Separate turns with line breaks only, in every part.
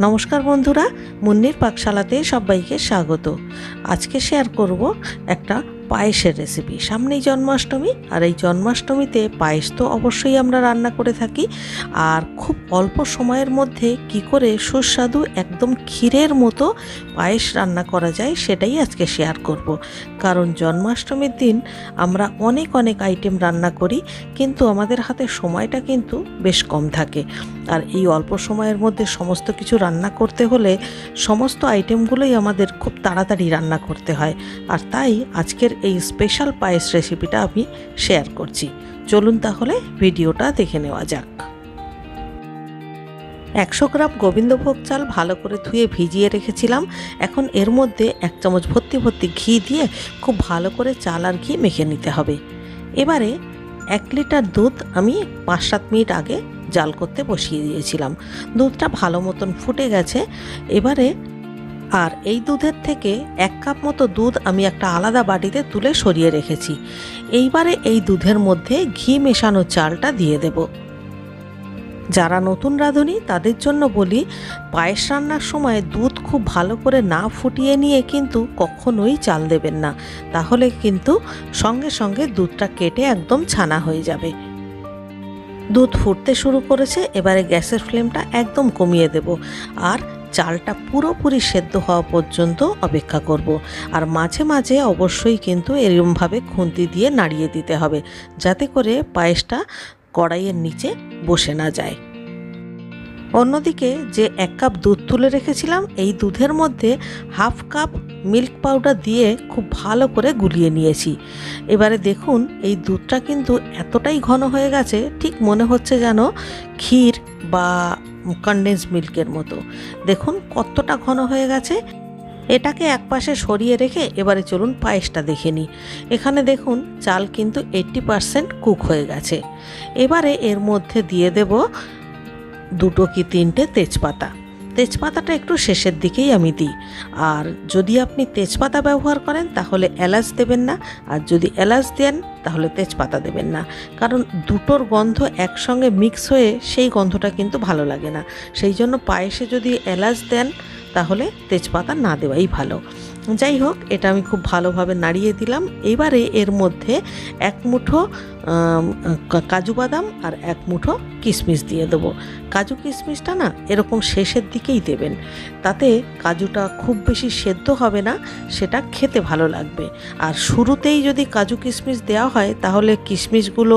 নমস্কার বন্ধুরা মুন্নির পাকশালাতে সবাইকে স্বাগত। আজকে শেয়ার করব একটা পায়েসের রেসিপি সামনেই জন্মাষ্টমী, আর এই জন্মাষ্টমীতে পায়েস তো অবশ্যই আমরা রান্না করে থাকি। আর খুব অল্প সময়ের মধ্যে কি করে সুস্বাদু একদম ক্ষীরের মতো পায়েস রান্না করা যায় সেটাই আজকে শেয়ার করব। কারণ জন্মাষ্টমীর দিন আমরা অনেক অনেক আইটেম রান্না করি, কিন্তু আমাদের হাতে সময়টা কিন্তু বেশ কম থাকে। আর এই অল্প সময়ের মধ্যে সমস্ত কিছু রান্না করতে হলে সমস্ত আইটেমগুলোই আমাদের খুব তাড়াতাড়ি রান্না করতে হয়। আর তাই আজকের এই স্পেশাল পায়েস রেসিপিটা আমি শেয়ার করছি। চলুন তাহলে ভিডিওটা দেখে নেওয়া যাক। একশো গ্রাম গোবিন্দভোগ চাল ভালো করে ধুয়ে ভিজিয়ে রেখেছিলাম। এখন এর মধ্যে এক চামচ ভর্তি ভর্তি ঘি দিয়ে খুব ভালো করে চাল আর ঘি মেখে নিতে হবে। এবারে এক লিটার দুধ আমি পাঁচ সাত মিনিট আগে জাল করতে বসিয়ে দিয়েছিলাম। দুধটা ভালো মতন ফুটে গেছে। এবারে আর এই দুধের থেকে এক কাপ মতো দুধ আমি একটা আলাদা বাটিতে তুলে সরিয়ে রেখেছি। এইবারে এই দুধের মধ্যে ঘি মেশানো চালটা দিয়ে দেব। যারা নতুন রাঁধুনি, তাদের জন্য বলি, পায়েস রান্নার সময় দুধ খুব ভালো করে না ফুটিয়ে নিয়ে কিন্তু কখনোই চাল দেবেন না। তাহলে কিন্তু সঙ্গে সঙ্গে দুধটা কেটে একদম ছানা হয়ে যাবে। দুধ ফুটতে শুরু করেছে, এবারে গ্যাসের ফ্লেমটা একদম কমিয়ে দেব। আর চালটা পুরোপুরি সেদ্ধ হওয়া পর্যন্ত অপেক্ষা করব। আর মাঝে মাঝে অবশ্যই কিন্তু এরকমভাবে খুন্তি দিয়ে নাড়িয়ে দিতে হবে, যাতে করে পায়েসটা কড়াইয়ের নিচে বসে না যায়। অন্যদিকে যে এক কাপ দুধ তুলে রেখেছিলাম, এই দুধের মধ্যে হাফ কাপ মিল্ক পাউডার দিয়ে খুব ভালো করে গুলিয়ে নিয়েছি। এবারে দেখুন, এই দুধটা কিন্তু এতটাই ঘন হয়ে গেছে, ঠিক মনে হচ্ছে যেন ক্ষীর বা কনডেন্স মিল্কের মতো। দেখুন কতটা ঘন হয়ে গেছে। এটাকে একপাশে সরিয়ে রেখে এবারে চলুন পায়েসটা দেখে নিই। এখানে দেখুন চাল কিন্তু এইটটি পারসেন্ট কুক হয়ে গেছে। এবারে এর মধ্যে দিয়ে দেব দুটো কি তিনটে তেজপাতা। তেজপাতাটা একটু শেষের দিকেই আমি দিই। আর যদি আপনি তেজপাতা ব্যবহার করেন, তাহলে এলাচ দেবেন না। আর যদি এলাচ দেন, তাহলে তেজপাতা দেবেন না। কারণ দুটোর গন্ধ একসঙ্গে মিক্স হয়ে সেই গন্ধটা কিন্তু ভালো লাগে না। সেই জন্য পায়েসে যদি এলাচ দেন, তাহলে তেজপাতা না দেওয়াই ভালো। যাই হোক, এটা আমি খুব ভালোভাবে নাড়িয়ে দিলাম। এবারে এর মধ্যে এক মুঠো কাজু বাদাম আর এক মুঠো কিশমিশ দিয়ে দেবো। কাজু কিশমিশটা না এরকম শেষের দিকেই দেবেন। তাতে কাজুটা খুব বেশি সেদ্ধ হবে না, সেটা খেতে ভালো লাগবে। আর শুরুতেই যদি কাজু কিশমিশ দেওয়া হয়, তাহলে কিশমিশগুলো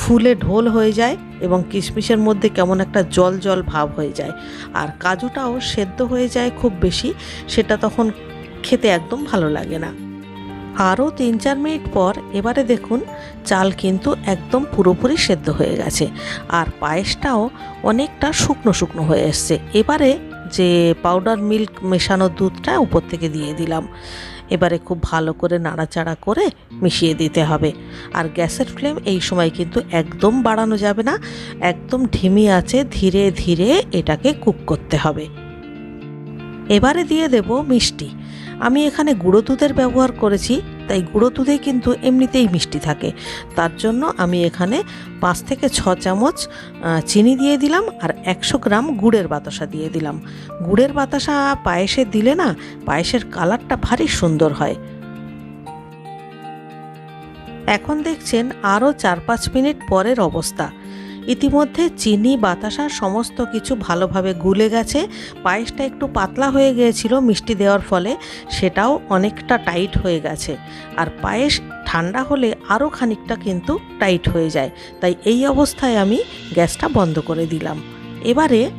ফুলে ঢোল হয়ে যায় এবং কিশমিশের মধ্যে কেমন একটা জল জল ভাব হয়ে যায়। আর কাজুটাও সেদ্ধ হয়ে যায় খুব বেশি, সেটা তখন খেতে একদম ভালো লাগে না। আরও তিন চার মিনিট পর এবারে দেখুন চাল কিন্তু একদম পুরোপুরি সেদ্ধ হয়ে গেছে। আর পায়েসটাও অনেকটা শুকনো শুকনো হয়ে এসছে। এবারে যে পাউডার মিল্ক মেশানো দুধটা উপর থেকে দিয়ে দিলাম। এবারে খুব ভালো করে নাড়াচাড়া করে মিশিয়ে দিতে হবে। আর গ্যাসের ফ্লেম এই সময় কিন্তু একদম বাড়ানো যাবে না। একদম ঢিমি আছে, ধীরে ধীরে এটাকে কুক করতে হবে। এবারে দিয়ে দেব মিষ্টি। আমি এখানে গুঁড়ো দুধের ব্যবহার করেছি, তাই গুঁড়ো দুধে কিন্তু এমনিতেই মিষ্টি থাকে। তার জন্য আমি এখানে পাঁচ থেকে ছ চামচ চিনি দিয়ে দিলাম আর একশো গ্রাম গুড়ের বাতাসা দিয়ে দিলাম। গুড়ের বাতাসা পায়েসে দিলে না, পায়েসের কালারটা ভারী সুন্দর হয়। এখন দেখছেন আরও চার পাঁচ মিনিট পরের অবস্থা। ইতিমধ্যে চিনি, বাতাসা, সমস্ত কিছু ভালোভাবে গুলে গেছে। পায়েসটা একটু পাতলা হয়ে গিয়েছিল মিষ্টি দেওয়ার ফলে, সেটাও অনেকটা টাইট হয়ে গেছে। আর পায়েস ঠান্ডা হলে আরও খানিকটা কিন্তু টাইট হয়ে যায়। তাই এই অবস্থায় আমি গ্যাসটা বন্ধ করে দিলাম। এবারে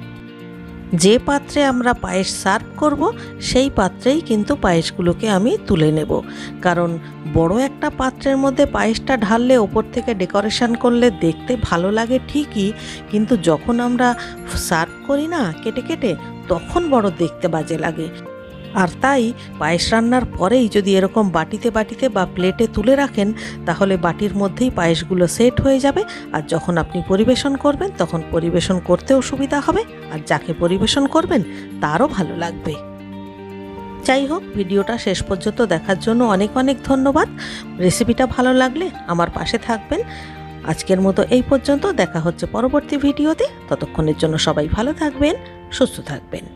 যে পাত্রে আমরা পায়েস সার্ভ করব, সেই পাত্রেই কিন্তু পায়েসগুলোকে আমি তুলে নেব। কারণ বড় একটা পাত্রের মধ্যে পায়েসটা ঢাললে ওপর থেকে ডেকোরেশন করলে দেখতে ভালো লাগে ঠিকই, কিন্তু যখন আমরা সার্ভ করি না কেটে কেটে, তখন বড় দেখতে বাজে লাগে। আর তাই পায়েস রান্নার পরেই যদি এরকম বাটিতে বাটিতে বা প্লেটে তুলে রাখেন, তাহলে বাটির মধ্যেই পায়েসগুলো সেট হয়ে যাবে। আর যখন আপনি পরিবেশন করবেন, তখন পরিবেশন করতেও সুবিধা হবে। আর যাকে পরিবেশন করবেন, তারও ভালো লাগবে। যাই হোক, ভিডিওটা শেষ পর্যন্ত দেখার জন্য অনেক অনেক ধন্যবাদ। রেসিপিটা ভালো লাগলে আমার পাশে থাকবেন। আজকের মতো এই পর্যন্ত। দেখা হচ্ছে পরবর্তী ভিডিওতে। ততক্ষণের জন্য সবাই ভালো থাকবেন, সুস্থ থাকবেন।